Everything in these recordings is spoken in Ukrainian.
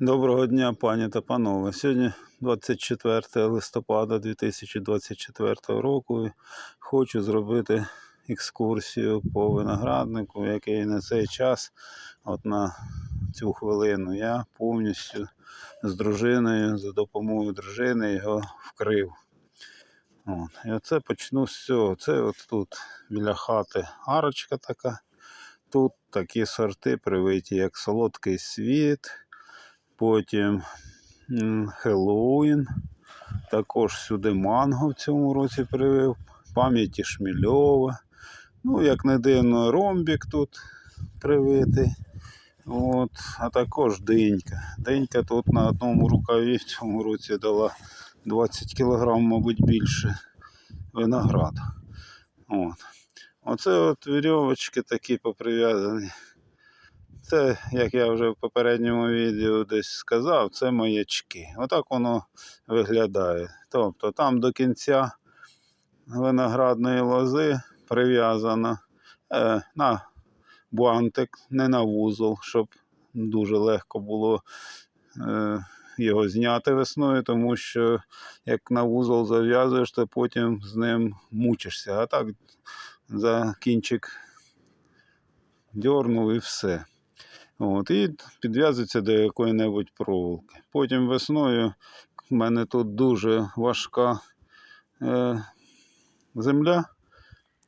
Доброго дня, пані та панове. Сьогодні 24 листопада 2024 року. Хочу зробити екскурсію по винограднику, який на цей час, от на цю хвилину, я повністю з дружиною, за допомогою дружини його вкрив. От. І оце почну з цього. Це от тут біля хати арочка така. Тут такі сорти привиті, як солодкий світ. Потім Хеллоуін. Також сюди манго в цьому році привив. Пам'яті Шмільова. Ну, як не дивно, ромбік тут привитий. От, а також динька. Динька тут на одному рукаві в цьому році дала 20 кг, мабуть, більше винограду. От. Оце от вірьовочки такі поприв'язані. Це, як я вже в попередньому відео десь сказав, це маячки. Отак воно виглядає. Тобто там до кінця виноградної лози прив'язано е, на бантик, не на вузол, щоб дуже легко було е, його зняти весною, тому що як на вузол зав'язуєш, то потім з ним мучишся. А так за кінчик дьорнув і все. От, і підв'язується до якої-небудь проволоки. Потім весною в мене тут дуже важка е, земля.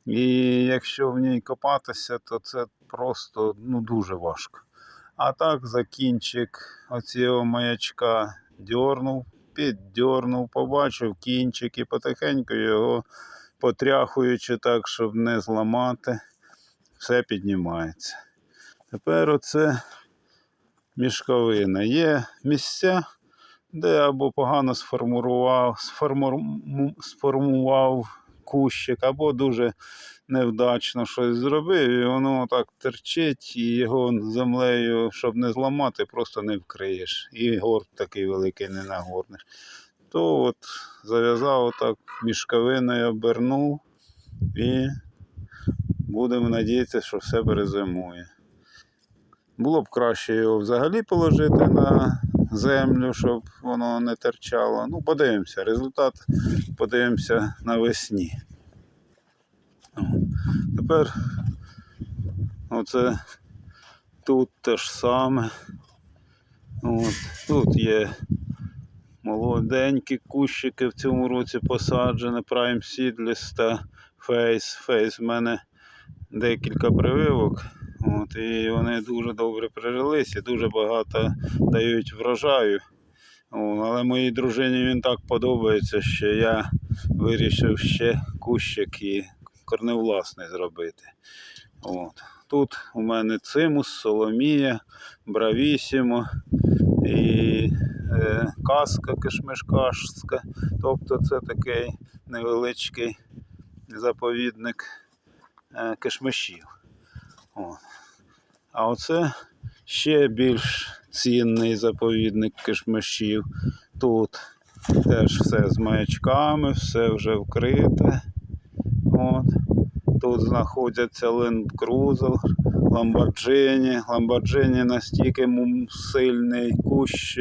І якщо в ній копатися, то це просто ну, дуже важко. А так за кінчик оцього маячка дьорнув, піддьорнув, побачив кінчик і потихеньку його потряхуючи так, щоб не зламати, все піднімається. Тепер оце мішковина. Є місця, де або погано сформував, сформував кущик, або дуже невдачно щось зробив, і воно так терчить, і його землею, щоб не зламати, просто не вкриєш. І горб такий великий не нагорнеш. То от зав'язав отак мішковиною, обернув і будемо надіятися, що все перезимує. Було б краще його взагалі положити на землю, щоб воно не терчало. Ну, подивимося. Результат подивимося навесні. Тепер оце тут те ж саме. От, тут є молоденькі кущики в цьому році посаджені, Prime Seedless та Face. Face в мене декілька прививок. От, і вони дуже добре прижились і дуже багато дають врожаю. О, але моїй дружині він так подобається, що я вирішив ще кущик і корневласний зробити. От. Тут у мене цимус, соломія, бравісімо і е, каска кишмишкашська. Тобто це такий невеличкий заповідник е, кишмишів. От. А оце ще більш цінний заповідник кишмишів. Тут теж все з маячками, все вже вкрите. От. Тут знаходяться Land Lamborghini. Lamborghini настільки сильний кущ,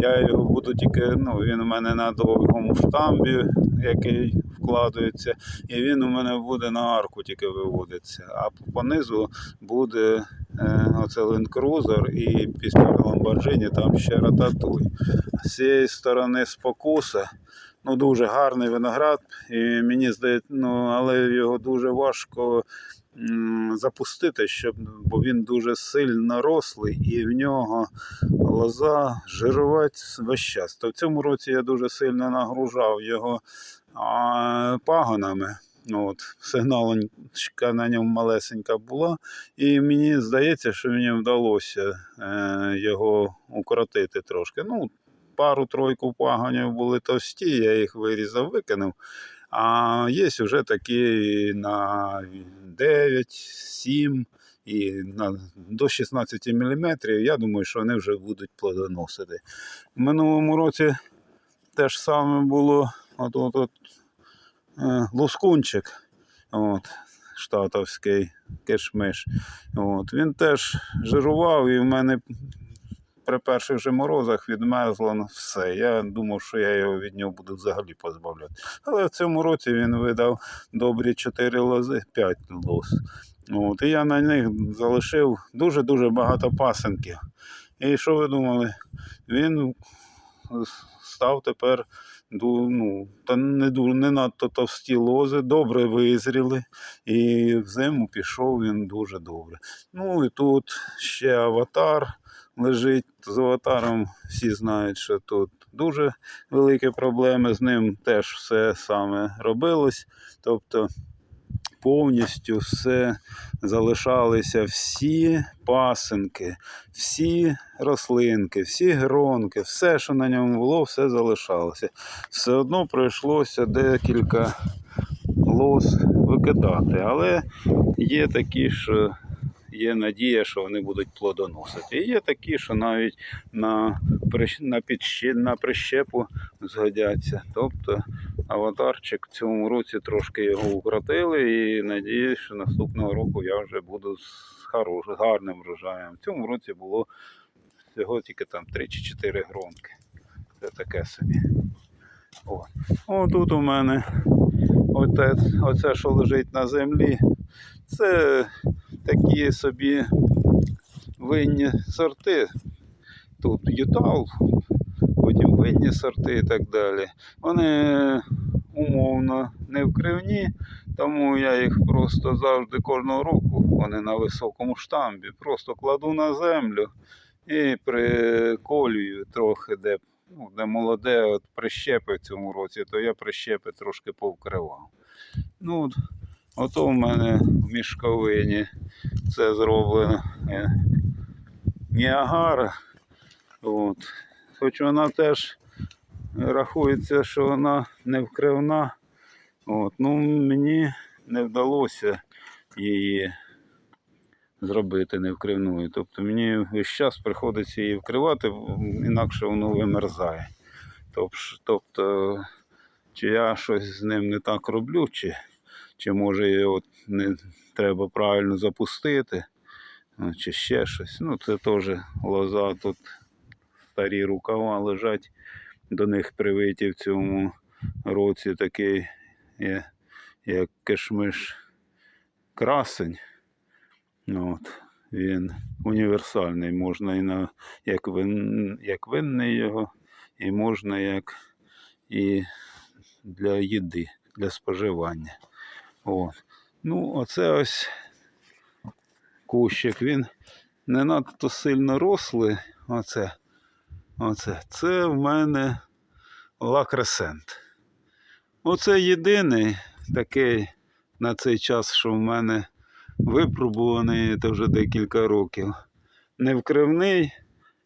я його буду тільки, ну він у мене на довгому штамбі, який вкладається, і він у мене буде на арку тільки виводиться. А понизу буде е, оце Land і після Lamborghini там ще рататуй. З цієї сторони спокуса. Ну, дуже гарний виноград, і мені здається, ну, але його дуже важко запустити, щоб, бо він дуже сильно рослий і в нього лоза жирувати весь час. То в цьому році я дуже сильно нагружав його а, пагонами. От, сигналочка на ньому малесенька була, і мені здається, що мені вдалося е, його укоротити трошки. Ну, пару-тройку пагонів були товсті, я їх вирізав, викинув. А є вже такі на 9, 7 і на, до 16 мм. Я думаю, що вони вже будуть плодоносити. В минулому році те ж саме було от, от, от, е, лускунчик. От, штатовський кишмиш. От, він теж жирував і в мене при перших же морозах відмерзло ну, все. Я думав, що я його від нього буду взагалі позбавляти. Але в цьому році він видав добрі 4 лози, 5 лоз. От, і я на них залишив дуже-дуже багато пасенків. І що ви думали? Він став тепер ну, та не, не надто товсті лози, добре визріли, і в зиму пішов він дуже добре. Ну і тут ще аватар лежить. З аватаром всі знають, що тут дуже великі проблеми. З ним теж все саме робилось. Тобто повністю все залишалися всі пасинки, всі рослинки, всі гронки, все, що на ньому було, все залишалося. Все одно прийшлося декілька лоз викидати, але є такі, що є надія, що вони будуть плодоносити. І є такі, що навіть на, на, підщі- на прищепу згодяться. Тобто аватарчик в цьому році трошки його укротили і надіюсь, що наступного року я вже буду з хорош, гарним врожаєм. В цьому році було всього тільки там 3 чи 4 гронки. Це таке собі. О. О, тут у мене оте, оце, що лежить на землі, це такі собі винні сорти. Тут ютал, потім винні сорти і так далі. Вони умовно не вкривні, тому я їх просто завжди кожного року, вони на високому штамбі, просто кладу на землю і приколюю трохи, де, ну, де молоде, от прищепи в цьому році, то я прищепи трошки повкривав. Ну, ото в мене в мішковині це зроблено. е, Ніагара. От. Хоч вона теж рахується, що вона не вкривна. От. Ну, мені не вдалося її зробити невкривною. Тобто мені весь час приходиться її вкривати, інакше воно вимерзає. Тобто, чи я щось з ним не так роблю, чи, чи може його не треба правильно запустити, ну, чи ще щось. Ну, це теж лоза тут старі рукава лежать, до них привиті в цьому році такий, є, як кишмиш красень. Ну, От, він універсальний, можна і на, як, вин, як винний його, і можна як і для їди, для споживання. От. Ну, оце ось кущик, він не надто сильно рослий. Оце, оце. Це в мене лакресент. Оце єдиний такий на цей час, що в мене випробуваний це вже декілька років. Невкривний,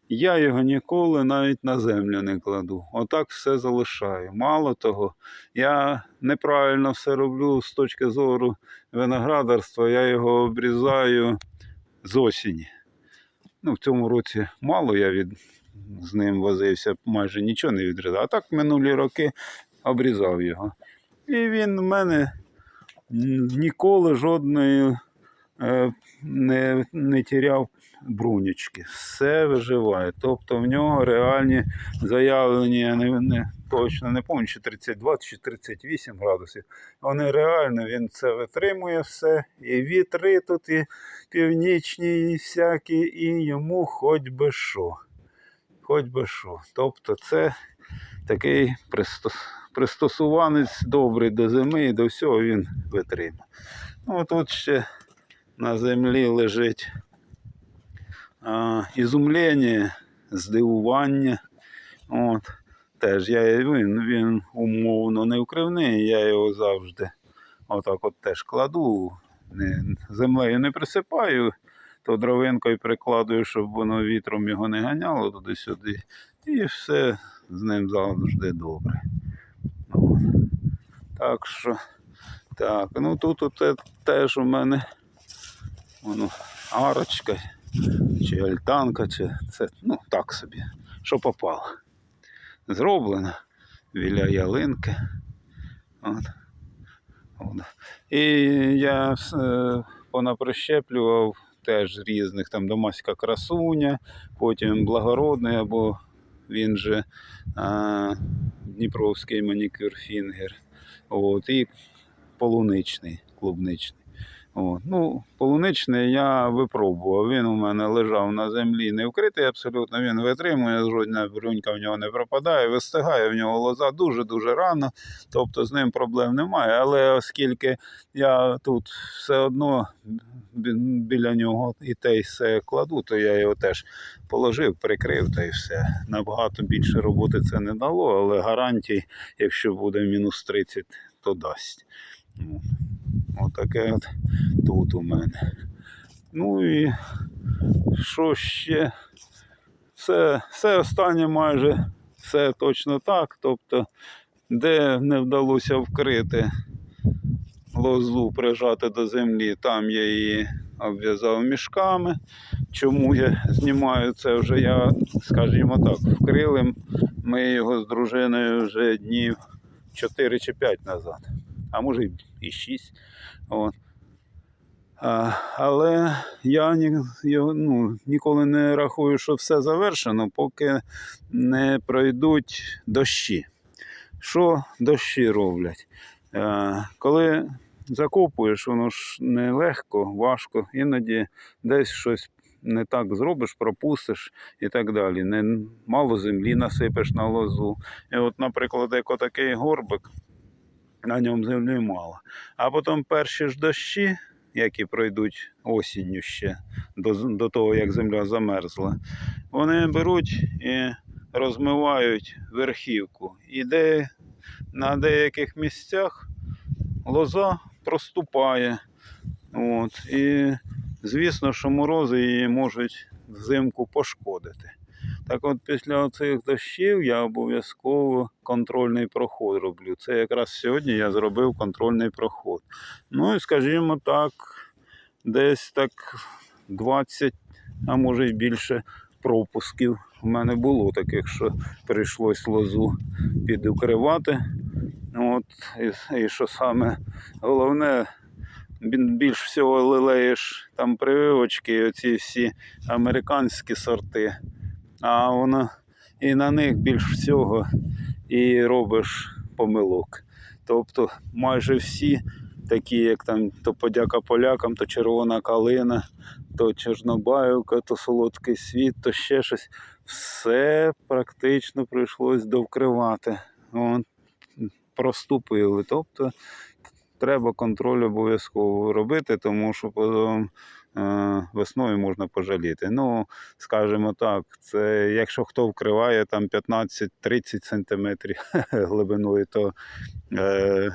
я його ніколи навіть на землю не кладу. Отак все залишаю. Мало того, я неправильно все роблю з точки зору виноградарства, я його обрізаю з осені. Ну, в цьому році мало я від, з ним возився, майже нічого не відрізав. А так минулі роки обрізав його. І він в мене ніколи жодної е, не, не тіряв брунічки. Все виживає. Тобто в нього реальні заявлені, я не, не, точно не пам'ятаю, чи 32 чи 38 градусів. Вони реально, він це витримує все. І вітри тут, і північні, і всякі, і йому хоч би що. Хоч би що. Тобто це такий пристос, пристосуванець добрий до зими і до всього він витримає. Ну, тут ще на землі лежить ізумлення, здивування. От. Теж я, він, він умовно не вкривний, я його завжди отак от теж кладу, не, землею не присипаю, то дровинкою прикладую, щоб воно вітром його не ганяло туди-сюди. І все з ним завжди добре. От. Так що, так, ну тут оте теж у мене воно арочка, чи альтанка, чи це, ну так собі, що попало. Зроблено біля ялинки. От. От. І я е, понаприщеплював теж різних, там домаська красуня, потім благородний, або він же а, Дніпровський манікюр фінгер. От, і полуничний, клубничний. От. Ну, полуничний я випробував. Він у мене лежав на землі, не вкритий абсолютно. Він витримує, жодна брунька в нього не пропадає, вистигає в нього лоза дуже-дуже рано. Тобто з ним проблем немає. Але оскільки я тут все одно біля нього і те все кладу, то я його теж положив, прикрив та й все. Набагато більше роботи це не дало, але гарантій, якщо буде мінус 30, то дасть. Отаке от тут у мене. Ну і що ще? Все, все останнє майже все точно так. Тобто, де не вдалося вкрити лозу, прижати до землі, там я її обв'язав мішками. Чому я знімаю це вже я, скажімо так, вкрили ми його з дружиною вже днів 4 чи 5 назад, а може і 6. От. А, але я ні, ну, ніколи не рахую, що все завершено, поки не пройдуть дощі. Що дощі роблять? Е, коли закопуєш, воно ж не легко, важко, іноді десь щось не так зробиш, пропустиш і так далі. Не, мало землі насипеш на лозу. І от, наприклад, як отакий горбик, на ньому землі мало. А потім перші ж дощі, які пройдуть осінню ще, до, до того, як земля замерзла, вони беруть і розмивають верхівку. І де на деяких місцях лоза проступає. От, і звісно, що морози її можуть взимку пошкодити. Так от після цих дощів я обов'язково контрольний проход роблю. Це якраз сьогодні я зробив контрольний проход. Ну і скажімо так, десь так 20, а може й більше пропусків. У мене було таких, що прийшлось лозу підукривати. От, і, і що саме головне, більш всього лелеєш там прививочки, оці всі американські сорти, а воно і на них більш всього і робиш помилок. Тобто майже всі, такі як там то подяка полякам, то червона калина, то чорнобаївка, то солодкий світ, то ще щось. Все практично прийшлось довкривати. От, проступили. Тобто треба контроль обов'язково робити, тому що потім весною можна пожаліти. Ну, скажімо так, це якщо хто вкриває там 15-30 сантиметрів глибиною, то е,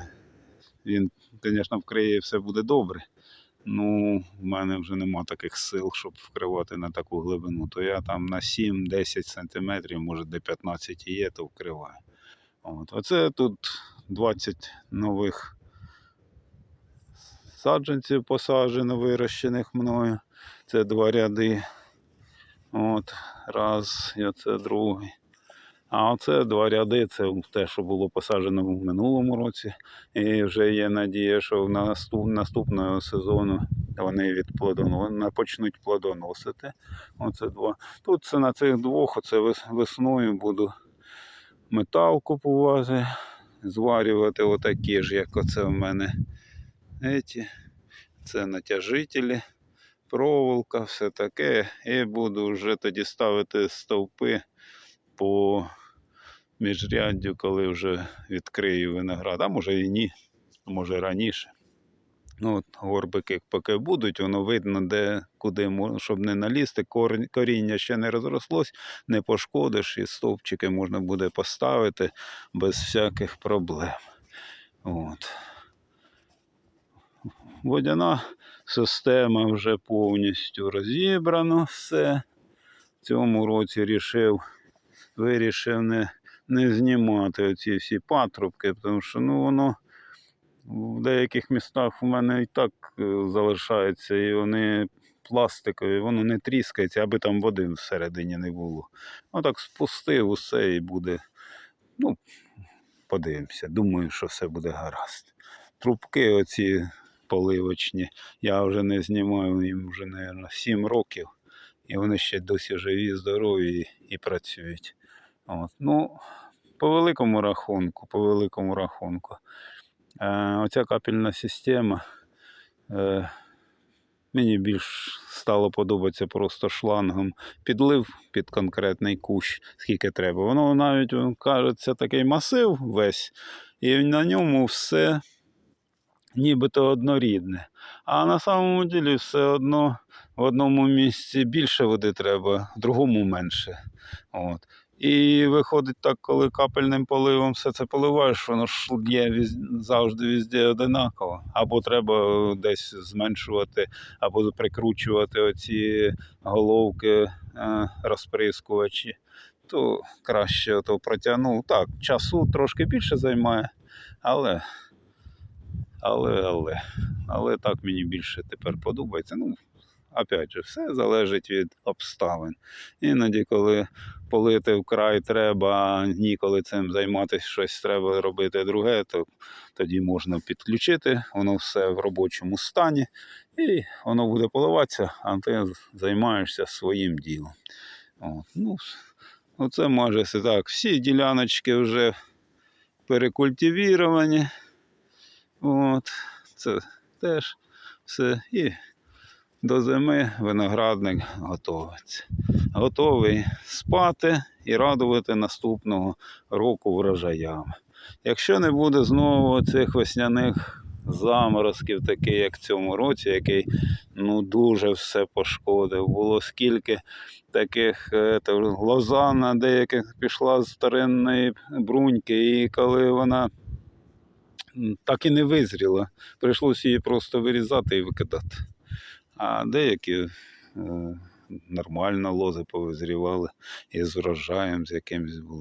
він, звісно, вкриє і все буде добре. Ну, в мене вже нема таких сил, щоб вкривати на таку глибину. То я там на 7-10 сантиметрів, може де 15 і є, то вкриваю. От. Оце тут 20 нових саджанців посаджено, вирощених мною. Це два ряди. От, раз, і оце другий. А оце два ряди, це те, що було посаджено в минулому році. І вже є надія, що на наступ, наступного сезону вони від плодоно, почнуть плодоносити. Оце два. Тут це на цих двох, оце весною буду метал купувати, зварювати отакі ж, як оце в мене. Еті. Це натяжителі, проволока, все таке. І буду вже тоді ставити стовпи по міжряддю, коли вже відкрию виноград. А може і ні, може раніше. Ну, от горбики поки будуть, воно видно, де, куди, щоб не налізти, коріння ще не розрослось, не пошкодиш, і стовпчики можна буде поставити без всяких проблем. От. Водяна система вже повністю розібрано все. В цьому році рішив, вирішив не, не знімати оці всі патрубки, тому що ну, воно в деяких містах у мене і так е, залишається, і вони пластикові, воно не тріскається, аби там води всередині не було. Отак спустив усе і буде. Ну, подивимося. Думаю, що все буде гаразд. Трубки оці поливочні. Я вже не знімаю їм вже, мабуть, 7 років. І вони ще досі живі, здорові і, працюють. От. Ну, по великому рахунку, по великому рахунку. Е, оця капельна система. Е, мені більш стало подобатися просто шлангом підлив під конкретний кущ, скільки треба. Воно навіть кажеться такий масив весь, і на ньому все нібито однорідне. А на самому ділі все одно в одному місці більше води треба, в другому менше. От. І виходить так, коли капельним поливом все це поливаєш, воно ж є завжди везде одинаково. Або треба десь зменшувати, або прикручувати оці головки е, розприскувачі, то краще то протягнув. Так, часу трошки більше займає, але, але, але, але так мені більше тепер подобається. Ну, опять же, все залежить від обставин. Іноді, коли полити вкрай треба, ніколи цим займатися, щось треба робити друге, то тоді можна підключити, воно все в робочому стані, і воно буде поливатися, а ти займаєшся своїм ділом. От. Ну, оце майже все так. Всі діляночки вже перекультивіровані. От. Це теж все. І до зими виноградник готовиться. Готовий спати і радувати наступного року врожаями. Якщо не буде знову цих весняних заморозків, такий як в цьому році, який ну дуже все пошкодив. Було скільки таких е, то, лоза на деяких пішла з старинної бруньки, і коли вона так і не визріла, прийшлося її просто вирізати і викидати. А деякі е, нормально лози повизрівали і з врожаєм з якимось були.